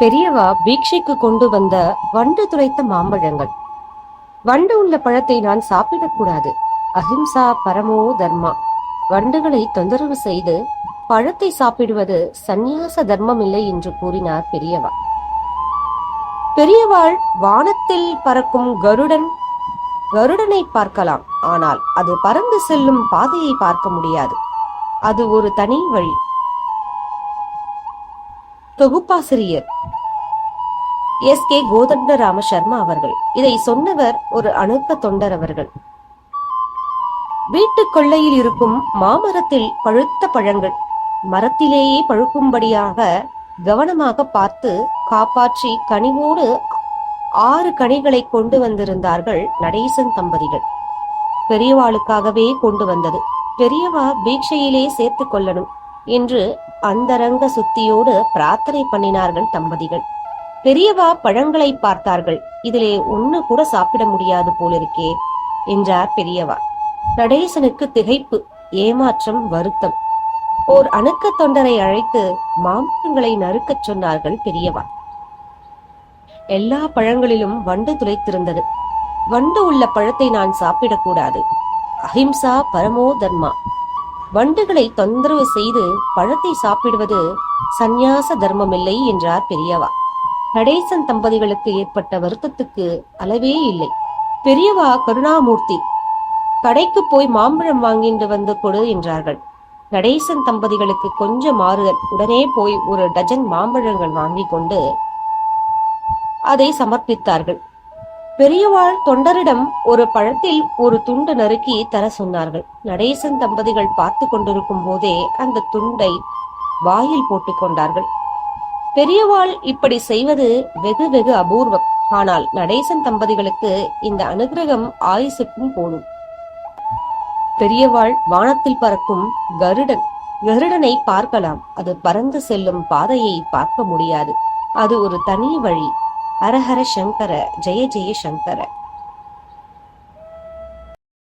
பெரியவா பீக்ஷைக்கு கொண்டு வந்த வண்டு துளைத்த மாம்பழங்கள். வண்டு உள்ள பழத்தை நான் சாப்பிடக்கூடாது. அஹிம்சா பரமோ தர்மா. வண்டுகளை தொந்தரவு செய்து பழத்தை சாப்பிடுவது சந்நியாச தர்மம் இல்லை என்று கூறினார் பெரியவா. பெரியவாள் வானத்தில் பறக்கும் கருடன் கருடனை பார்க்கலாம். ஆனால் அது பறந்து செல்லும் பாதையை பார்க்க முடியாது. அது ஒரு தனி வழி. தொகுப்பாசிரியர் எஸ். கே. கோதண்ட ராமசர்மா அவர்கள். இதை சொன்னவர் ஒரு அணுக்க தொண்டர் அவர்கள். வீட்டு கொள்ளையில் இருக்கும் மாமரத்தில் பழுத்த பழங்கள். மரத்திலேயே பழுக்கும்படியாக கவனமாக பார்த்து காப்பாற்றி கனிவோடு ஆறு கனிகளை கொண்டு வந்திருந்தார்கள் நடேசன் தம்பதிகள். பெரியவாளுக்காகவே கொண்டு வந்தது. பெரியவா பீட்சையிலே சேர்த்து கொள்ளணும் என்று அந்தரங்க சுத்தியோடு பிரார்த்தனை பண்ணினார்கள் தம்பதிகள். பெரியவா பழங்களை பார்த்தார்கள். இதிலே ஒண்ணு கூட சாப்பிட முடியாது போலிருக்கே என்றார் பெரியவா. நடேசனுக்கு திகைப்பு ஏமாற்றம் வருத்தம். ஓர் அணுக்க தொண்டரை அழைத்து மாம்பழங்களை நறுக்கச் சொன்னார்கள் பெரியவா. எல்லா பழங்களிலும் வண்டு துளைத்திருந்தது. வண்டு உள்ள பழத்தை நான் சாப்பிடக்கூடாது அஹிம்சா பரமோ தர்மா. வண்டுகளை தொந்தரவு செய்து பழத்தை சாப்பிடுவது சந்நியாச தர்மமில்லை என்றார் பெரியவா. நடேசன் தம்பதிகளுக்கு ஏற்பட்ட வருத்தத்துக்கு அளவே இல்லை. பெரியவா கருணாமூர்த்தி கடைக்கு போய் மாம்பழம் வாங்கிட்டு வந்து கொடு என்றார்கள். நடேசன் தம்பதிகளுக்கு கொஞ்சம் மாறுதல் உடனே போய் ஒரு டஜன் மாம்பழங்கள் வாங்கி கொண்டு அதை சமர்ப்பித்தார்கள். பெரியவாள் தொண்டரிடம் ஒரு பழத்தில் ஒரு துண்டு நறுக்கி தர சொன்னார்கள். நடேசன் தம்பதிகள் பார்த்து கொண்டிருக்கும் போதே அந்த துண்டை வாயில் போட்டுக் கொண்டார்கள். பெரியவாள் இப்படி செய்வது வெகு வெகு அபூர்வம். ஆனால் நடேசன் தம்பதிகளுக்கு இந்த அனுகிரகம் ஆயுசுக்கும் போடும் பெரியவாள் வானத்தில் பறக்கும் கருடன் கருடனை பார்க்கலாம். அது பறந்து செல்லும் பாதையை பார்க்க முடியாது. அது ஒரு தனி வழி. ஹரஹர சங்கர ஜெய ஜெய சங்கர.